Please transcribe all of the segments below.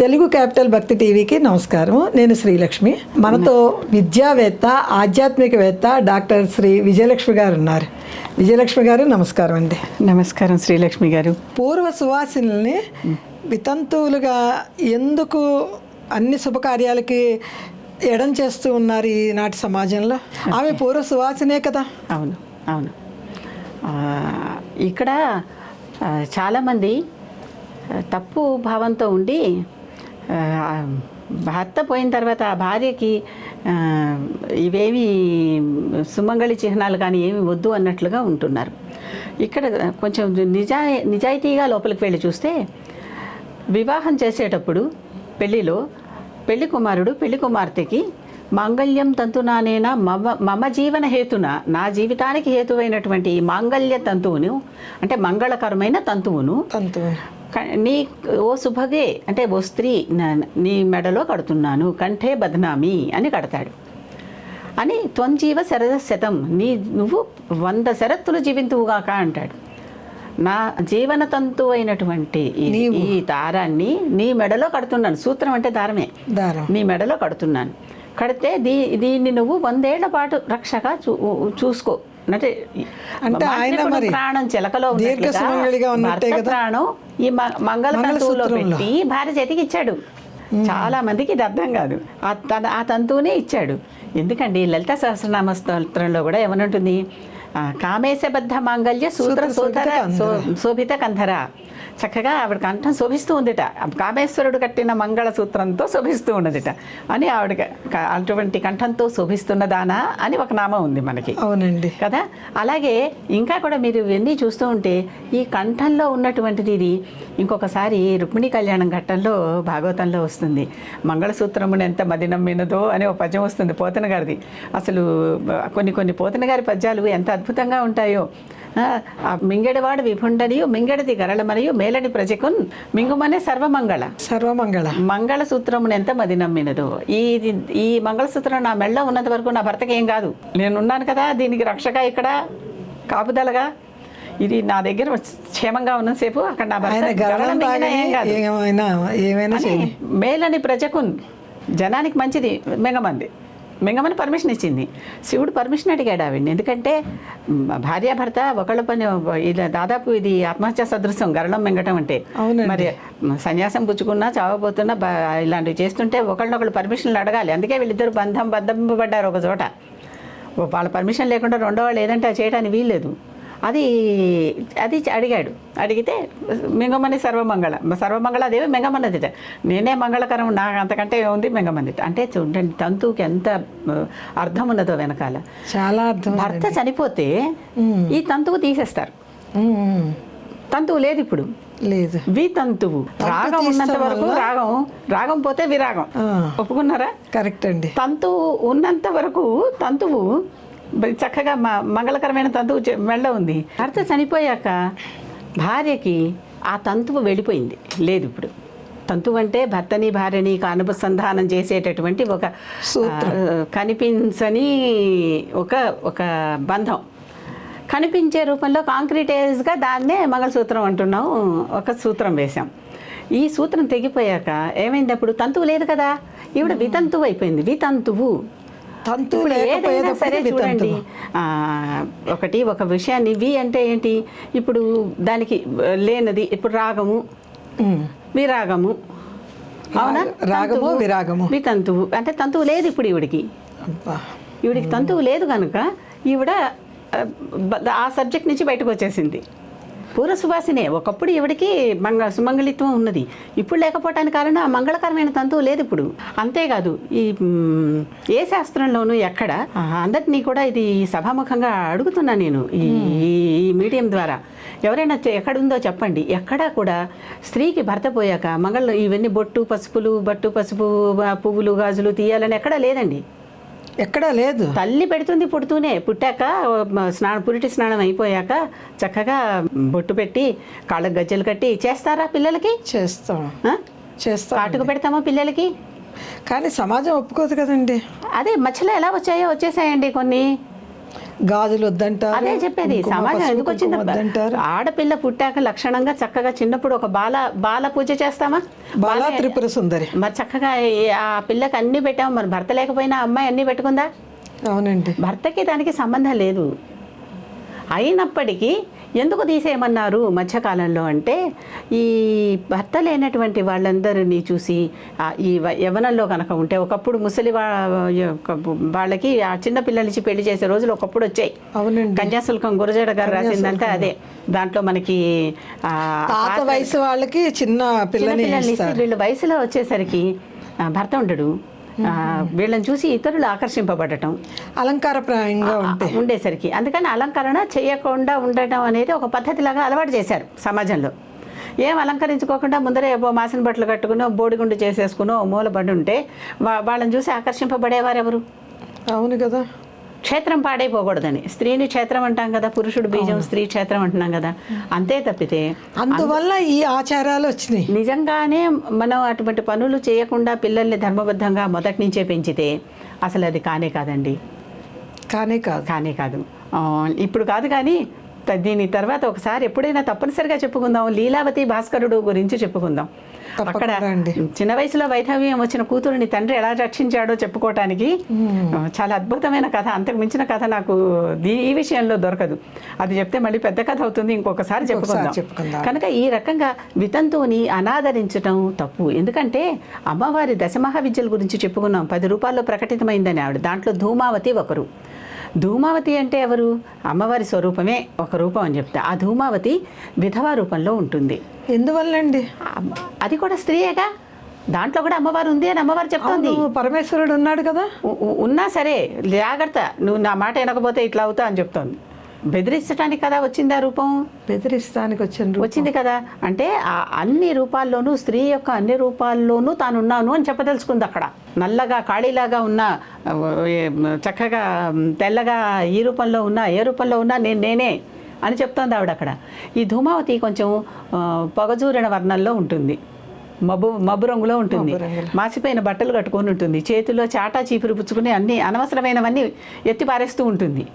Telugu capital భక్తి టీవీకి నమస్కారం నేను శ్రీలక్ష్మి. మనతో విద్యావేత్త ఆధ్యాత్మికవేత్త డాక్టర్ శ్రీ విజయలక్ష్మి గారు ఉన్నారు విజయలక్ష్మి గారు నమస్కారం అండి. నమస్కారం శ్రీలక్ష్మి గారు. పూర్వ సువాసిని వితంతువులుగా ఎందుకు అన్ని శుభకార్యాలకి ఎడం చేస్తూ ఉన్నారు ఈనాటి సమాజంలో? ఆమె పూర్వ సువాసినే కదా. అవును అవును. ఇక్కడ చాలామంది తప్పు భావంతో ఉండి భర్త పోయిన తర్వాత ఆ భార్యకి ఇవేమి సుమంగళి చిహ్నాలు కానీ ఏమి వద్దు అన్నట్లుగా ఉంటున్నారు. ఇక్కడ కొంచెం నిజా నిజాయితీగా లోపలికి వెళ్ళి చూస్తే వివాహం చేసేటప్పుడు పెళ్ళిలో పెళ్ళి కుమారుడు పెళ్ళి కుమార్తెకి మాంగళ్యం తంతునానేనా మమ మమ జీవన హేతున? నా జీవితానికి హేతువైనటువంటి ఈ మాంగళ్య తంతువును అంటే మంగళకరమైన తంతువును నీ ఓ శుభగే అంటే ఓ స్త్రీ నా- మెడలో కడుతున్నాను కంఠే బదనామి అని కడతాడు. అని త్వంజీవ శరద శతం నీ నువ్వు వంద శరత్తులు జీవింతువుగాక అంటాడు. నా జీవన తంతు అయినటువంటి ఈ- దారాన్ని నీ మెడలో కడుతున్నాను. సూత్రం అంటే దారమే. దారం. నీ మెడలో కడుతున్నాను. కడితే దీ దీన్ని నువ్వు వందేళ్ళ పాటు రక్షగా చూ చూసుకో. అంటే అంటే ఆయన మరి ప్రాణం చిలకలో? ప్రాణం ఈ మంగళ తంతువులో. పెట్టి భార్య చేతికి ఇచ్చాడు. చాలా మందికి ఇది అర్థం కాదు. ఆ తంతువునే ఇచ్చాడు. ఎందుకండి? లలిత సహస్రనామ స్తోత్రంలో కూడా ఏమనుంటుంది? కామేశబద్ధ మాంగళ్య సూత్ర సోదర శోభిత కంధర. చక్కగా ఆవిడ కంఠం శోభిస్తూ ఉందిట. కామేశ్వరుడు కట్టిన మంగళ సూత్రంతో శోభిస్తూ ఉన్నదిట అని ఆవిడ అటువంటి కంఠంతో శోభిస్తున్నదానా అని ఒక నామం ఉంది మనకి. అవునండి. కదా? అలాగే ఇంకా కూడా మీరు ఇవన్నీ చూస్తూ ఉంటే ఈ కంఠంలో ఉన్నటువంటిది ఇది ఇంకొకసారి రుక్మిణి కళ్యాణం ఘట్టంలో భాగవతంలో వస్తుంది. మంగళసూత్రమును ఎంత మది నమ్మినదో అని ఒక పద్యం వస్తుంది పోతన గారిది. అసలు కొన్ని కొన్ని పోతన గారి పద్యాలు ఎంత అద్భుతంగా ఉంటాయో. మింగెడవాడు విభుండనియు మింగెడది గరళమనియు మేలడి ప్రజకున్ మింగుమనే సర్వమంగళ. సర్వమంగళ. మంగళసూత్రమును ఎంత మది నమ్మినదో. ఈ ఈ మంగళసూత్రం నా మెళ్ళ ఉన్నంత వరకు నా భర్తకి ఏం కాదు. నేను ఉన్నాను కదా దీనికి రక్షగా ఇక్కడ కాపుదలగా. ఇది నా దగ్గర క్షేమంగా ఉన్నసేపు అక్కడ నా భర్త గరళం మేలని ప్రజకున్ జనానికి మంచిది మింగమంది. మింగమని పర్మిషన్ ఇచ్చింది. శివుడు పర్మిషన్ అడిగాడు ఆవిడ్ని. ఎందుకంటే భార్యాభర్త ఒకళ్ళ పని ఇలా దాదాపు ఇది ఆత్మహత్య సదృశ్యం గరళం మింగటం అంటే. మరి సన్యాసం పుచ్చుకున్నా చావబోతున్నా ఇలాంటివి చేస్తుంటే ఒకళ్ళనొకళ్ళు పర్మిషన్లు అడగాలి. అందుకే వీళ్ళిద్దరు బంధం బంధింపబడ్డారు ఒక చోట. వాళ్ళ పర్మిషన్ లేకుండా రెండో వాళ్ళు ఏదంటే చేయడానికి వీల్లేదు. అది అది అడిగాడు. అడిగితే మింగమని సర్వమంగళ. సర్వమంగళ దేవి మింగమన్నదిట నేనే మంగళకరం నాకు అంతకంటే ఉంది మింగమన్నదిట అంటే చూడండి తంతువుకి ఎంత అర్థం ఉన్నదో వెనకాల. చాలా అర్థం భర్త చనిపోతే. ఈ తంతువు తీసేస్తారు. తంతువు లేదు ఇప్పుడు. లేదు. వితంతువు రాగం ఉన్నంత వరకు రాగం రాగం పోతే విరాగం. ఒప్పుకున్నారా? కరెక్ట్ అండి. తంతువు ఉన్నంత వరకు తంతువు చక్కగా మ మంగళకరమైన తంతువు మెళ్ళ ఉంది. భర్త చనిపోయాక భార్యకి ఆ తంతువు వెళ్ళిపోయింది. లేదు ఇప్పుడు. తంతువు అంటే భర్తని భార్యని అనుసంధానం చేసేటటువంటి ఒక కనిపించని ఒక ఒక బంధం. కనిపించే రూపంలో కాంక్రీటైజ్గా దాన్నే మంగళసూత్రం అంటున్నాం. ఒక సూత్రం వేశాం. ఈ సూత్రం తెగిపోయాక ఏమైంది అప్పుడు? తంతువు లేదు కదా. ఈవిడ వితంతువు అయిపోయింది. వితంతువు. తంతు ఏదైనా సరే చూడండి. ఒకటి ఒక విషయాన్ని వి అంటే ఏంటి? ఇప్పుడు దానికి లేనది ఇప్పుడు రాగము. విరాగము. అవునా? రాగము, విరాగము. వితంతువు. అంటే తంతువు లేదు ఇప్పుడు ఈవిడికి. ఈవిడికి తంతువు లేదు కనుక ఈవిడ ఆ సబ్జెక్ట్ నుంచి బయటకు వచ్చేసింది. పూర్వ సువాసినే. ఒకప్పుడు ఈవిడికి మంగ సుమంగళిత్వం ఉన్నది. ఇప్పుడు లేకపోవటానికి కారణం ఆ మంగళకరమైన తంతువు లేదు ఇప్పుడు. అంతేకాదు ఈ ఏ శాస్త్రంలోనూ ఎక్కడ అందరినీ కూడా ఇది సభాముఖంగా అడుగుతున్నా నేను ఈ మీడియం ద్వారా. ఎవరైనా ఎక్కడుందో చెప్పండి. ఎక్కడా కూడా స్త్రీకి భర్త పోయాక మంగళ ఇవన్నీ బొట్టు పసుపులు బట్టు పసుపు పువ్వులు గాజులు తీయాలని ఎక్కడా లేదండి. ఎక్కడా లేదు. తల్లి పెడుతుంది పుడుతూనే. పుట్టాక స్నానం పురిటి స్నానం అయిపోయాక చక్కగా బొట్టు పెట్టి కాళ్ళకు గజ్జలు కట్టి చేస్తారా పిల్లలకి? చేస్తాం? చేస్తాం కాటుకు పెడతామా పిల్లలకి? కానీ సమాజం ఒప్పుకోదు కదండి. అదే మధ్యలో ఎలా వచ్చాయో వచ్చేసాయండి కొన్ని. గాజులు వద్దంటారు అదే చెప్పేది సమాజం ఎందుకు కుంకుమ వచ్చింది వద్దంటారు ఆడపిల్ల పుట్టాక లక్షణంగా చక్కగా చిన్నప్పుడు ఒక బాల బాల పూజ చేస్తామా? బాలా త్రిపుర సుందరి. మరి చక్కగా ఆ పిల్లకి అన్ని పెట్టాము మరి భర్త లేకపోయినా అమ్మాయి అన్ని పెట్టుకుందా? అవునండి. భర్తకి దానికి సంబంధం లేదు. అయినప్పటికీ ఎందుకు తీసేయమన్నారు మధ్యకాలంలో అంటే ఈ భర్త లేనటువంటి వాళ్ళందరినీ చూసి ఈ యవ్వనంలో కనుక ఉంటే ఒకప్పుడు ముసలి వాళ్ళకి ఆ చిన్న పిల్లలకి పెళ్ళి చేసే రోజులు ఒకప్పుడు వచ్చాయి. అవునండి. కన్యాశుల్కం గురజాడ గారు రాసిందంటే అదే. దాంట్లో మనకి వయసు వాళ్ళకి చిన్న ఇస్తారు. వీళ్ళు వయసులో వచ్చేసరికి భర్త ఉండడు. వీళ్ళని చూసి ఇతరులు ఆకర్షింపబడటం. అలంకారప్రాయంగా ఉంటాయి ఉండేసరికి. అందుకని అలంకరణ చేయకుండా ఉండటం అనేది ఒక పద్ధతిలాగా అలవాటు చేశారు సమాజంలో. ఏం అలంకరించుకోకుండా ముందరే ఏవో మాసిన బట్టలు కట్టుకునో బోడిగుండు చేసేసుకునో మూల పడి ఉంటే వా- వాళ్ళని చూసి ఆకర్షింపబడేవారు ఎవరు అవును కదా. క్షేత్రం పాడైపోకూడదని స్త్రీని క్షేత్రం అంటాం కదా పురుషుడు బీజం స్త్రీ క్షేత్రం అంటున్నాం కదా. అంతే తప్పితే అందువల్ల ఈ ఆచారాలు వచ్చినాయి. నిజంగానే మనం అటువంటి పనులు చేయకుండా పిల్లల్ని ధర్మబద్ధంగా మొదటి నుంచే పెంచితే అసలు అది కానే కాదండి. కానే కాదు. కానే కాదు. ఇప్పుడు కాదు కానీ దీని తర్వాత ఒకసారి ఎప్పుడైనా తప్పనిసరిగా చెప్పుకుందాం. లీలావతి భాస్కరుడు గురించి చెప్పుకుందాం. అక్కడ. చిన్న వయసులో వైధవ్యం వచ్చిన కూతురుని తండ్రి ఎలా రక్షించాడో చెప్పుకోవటానికి చాలా అద్భుతమైన కథ. అంతకు మించిన కథ నాకు దీ- ఈ విషయంలో దొరకదు. అది చెప్తే మళ్ళీ పెద్ద కథ అవుతుంది. ఇంకొకసారి చెప్పుకుందాం. చెప్పుకుందాం. కనుక ఈ రకంగా వితంతువుని అనాదరించడం తప్పు. ఎందుకంటే అమ్మవారి దశమహా విద్యల గురించి చెప్పుకున్నాం. పది రూపాయల్లో ప్రకటితమైందని ఆవిడ. దాంట్లో ధూమావతి ఒకరు. ధూమావతి అంటే ఎవరు? అమ్మవారి స్వరూపమే ఒక రూపం అని చెప్తే. ఆ ధూమావతి విధవా రూపంలో ఉంటుంది. ఎందువల్లండి? అది కూడా స్త్రీయేగా? దాంట్లో కూడా అమ్మవారు ఉంది అని అమ్మవారు చెప్తోంది. పరమేశ్వరుడు ఉన్నాడు కదా? ఉన్నా సరే జాగ్రత్త. నువ్వు నా మాట వినకపోతే ఇట్లా అవుతా అని చెప్తోంది. బెదిరించడానికి కదా వచ్చింది ఆ రూపం? బెదిరిస్తానికి వచ్చిన రూపం. వచ్చింది కదా. అంటే ఆ అన్ని రూపాల్లోనూ స్త్రీ యొక్క అన్ని రూపాల్లోనూ తాను ఉన్నాను అని చెప్పదలుచుకుంది అక్కడ. నల్లగా కాళీలాగా ఉన్న చక్కగా తెల్లగా ఈ రూపంలో ఉన్నా ఏ రూపంలో ఉన్నా నేను నేనే అని చెప్తోంది ఆవిడ అక్కడ. ఈ ధూమావతి కొంచెం పొగజూరిన వర్ణంలో ఉంటుంది. మబ్బు మబ్బు రంగులో ఉంటుంది. మాసిపోయిన బట్టలు కట్టుకొని ఉంటుంది. చేతిలో చాటా చీపురు పుచ్చుకుని అన్ని అనవసరమైనవన్నీ ఎత్తి పారేస్తూ ఉంటుంది.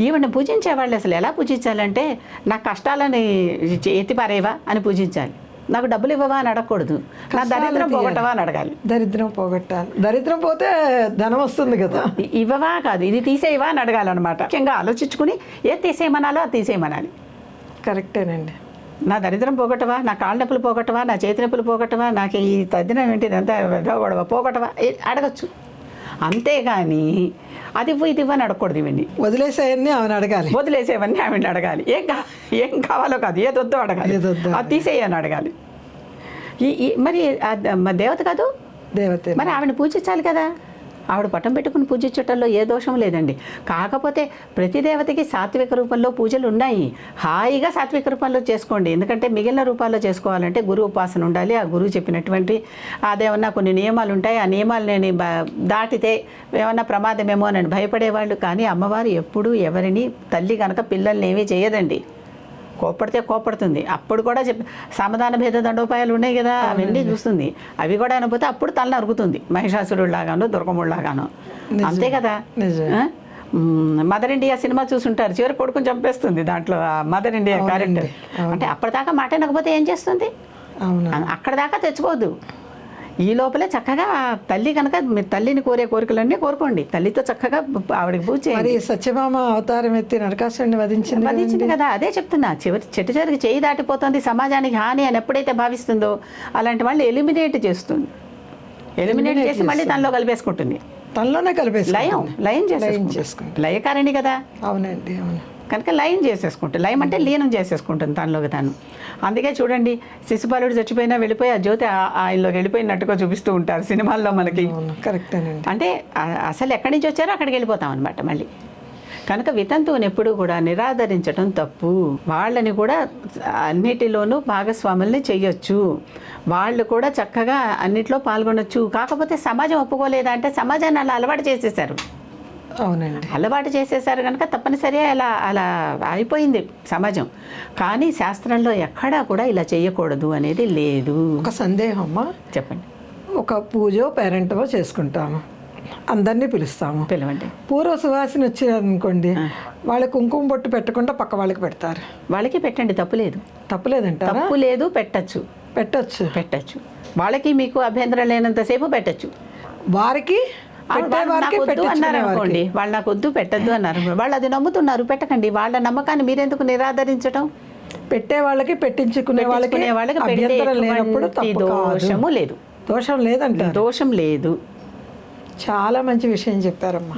ఈవిని పూజించే వాళ్ళు అసలు ఎలా పూజించాలంటే నా కష్టాలని చే- ఎత్తి పారేవా అని పూజించాలి. నాకు డబ్బులు ఇవ్వవా అని అడగకూడదు. నా దరిద్రం. పోగొట్టవా అని అడగాలి. దరిద్రం పోగొట్టాలి. దరిద్రం పోతే ధనం వస్తుంది కదా. ఇవ్వవా కాదు ఇది తీసేయవా అని అడగాలన్నమాట. ముఖ్యంగా ఆలోచించుకుని ఏది తీసేయమనాలో అది తీసేయమనాలి. కరెక్టేనండి. నా దరిద్రం పోగొట్టవా నా కాళ్ళ నొప్పులు పోగొట్టవా నా చేతి నొప్పులు పోగొట్టవా నాకు ఈ తద్దినం అంతా గొడవ పోగొట్టవా? ఏ- అడగచ్చు. అంతేగాని అది ఇవ్వు ఇది ఇవ్వని అడగకూడదు ఇవన్నీ. వదిలేసేయన్ని ఆమెను అడగాలి. వదిలేసేవన్నీ ఆమెను అడగాలి. ఏం కా ఏం కావాలో కాదు ఏదొద్దో అడగాలి. అది తీసేయని అడగాలి. ఈ మరి దేవత కాదు? దేవతే. మరి ఆవిడ పూజించాలి కదా? ఆవిడ పట్టం పెట్టుకుని పూజించటంలో ఏ దోషం లేదండి. కాకపోతే ప్రతి దేవతకి సాత్విక రూపంలో పూజలు ఉన్నాయి. హాయిగా సాత్విక రూపంలో చేసుకోండి. ఎందుకంటే మిగిలిన రూపాల్లో చేసుకోవాలంటే గురువు ఉపాసన ఉండాలి. ఆ గురువు చెప్పినటువంటి అదేమన్నా కొన్ని నియమాలు ఉంటాయి. ఆ నియమాలు నేను బ- దాటితే ఏమన్నా ప్రమాదమేమో అని భయపడేవాళ్ళు. కానీ అమ్మవారు ఎప్పుడూ ఎవరిని తల్లి కనుక పిల్లల్ని ఏమీ చేయదండి. కోపడితే కోపడుతుంది. అప్పుడు కూడా చెప్పి సమాధాన భేద దండోపాయాలు ఉన్నాయి కదా అవన్నీ చూస్తుంది. అవి కూడా అనకపోతే అప్పుడు తల నరుగుతుంది మహిషాసురుడు లాగాను దుర్గముడు లాగాను అంతే కదా? మదర్ ఇండియా సినిమా చూసుంటారు. చివరి కొడుకుని చంపేస్తుంది దాంట్లో మదర్ ఇండియా క్యారెక్టర్. అంటే అప్పటిదాకా మాట వినకపోతే ఏం చేస్తుంది? అక్కడ దాకా తెచ్చుకోవద్దు. ఈ లోపలే చక్కగా తల్లి కనుక మీరు తల్లిని కోరే కోరికలన్నీ కోరుకోండి. తల్లితో చక్కగా ఆవిడకి పూజ చేయండి. సత్యభామ అవతారం ఎత్తి నరకాసురుని వధించింది వధించింది కదా అదే చెప్తున్నా. చివరి చెట్టు చివరికి చేయి దాటిపోతుంది సమాజానికి హాని అని ఎప్పుడైతే భావిస్తుందో అలాంటి వాళ్ళు ఎలిమినేట్ చేస్తుంది. ఎలిమినేట్ చేసి మళ్ళీ తనలో కలిపేసుకుంటుంది. తనలోనే కలిపేసి లయం లయం చేసేసుకుంటుంది చేసుకుంటుంది. లయకారిణి కదా. అవునండి అవును. కనుక లయం చేసేసుకుంటుంది లయం అంటే లీనం చేసేసుకుంటుంది తనలోకి తాను. అందుకే చూడండి శిశుపాలుడు చచ్చిపోయినా వెళ్ళిపోయి ఆ జ్యోతి ఆయనలోకి వెళ్ళిపోయినట్టుగా చూపిస్తూ ఉంటారు సినిమాల్లో మనకి. కరెక్టేనండి అంటే అసలు ఎక్కడి నుంచి వచ్చారో అక్కడికి వెళ్ళిపోతాం అనమాట మళ్ళీ. కనుక వితంతువుని ఎప్పుడు కూడా నిరాదరించడం తప్పు. వాళ్ళని కూడా అన్నిటిలోనూ భాగస్వాముల్ని చెయ్యొచ్చు. వాళ్ళు కూడా చక్కగా అన్నిట్లో పాల్గొనొచ్చు. కాకపోతే సమాజం ఒప్పుకోలేదా అంటే సమాజాన్ని అలా అలవాటు చేసేసారు. అవునండి. అలవాటు చేసేసారు కనుక తప్పనిసరిగా అలా అలా అయిపోయింది సమాజం. కానీ శాస్త్రంలో ఎక్కడా కూడా ఇలా చేయకూడదు అనేది లేదు. ఒక సందేహం అమ్మా. చెప్పండి. ఒక పూజో పేరెంటో చేసుకుంటాము. అందరినీ పిలుస్తాము. పిలవండి. పూర్వ సువాసన వచ్చిందనుకోండి వాళ్ళ కుంకుమ బొట్టు పెట్టకుండా పక్క వాళ్ళకి పెడతారు. వాళ్ళకి పెట్టండి తప్పు లేదు. తప్పలేదంటారా? తప్పు లేదు పెట్టచ్చు. పెట్టచ్చు. పెట్టచ్చు. వాళ్ళకి మీకు అభ్యంతరం లేనంతసేపు పెట్టచ్చు. వారికి అన్నారు అనుకోండి వాళ్ళు నాకు వద్దు పెట్టద్దు అన్నారు. వాళ్ళు అది నమ్ముతున్నారు పెట్టకండి. వాళ్ళ నమ్మకాన్ని మీరెందుకు నిరాదరించడం పెట్టే వాళ్ళకి పెట్టించుకునే వాళ్ళకి వాళ్ళకి దోషము లేదు. దోషం లేదంటారు. దోషం లేదు. చాలా మంచి విషయం చెప్పారమ్మా.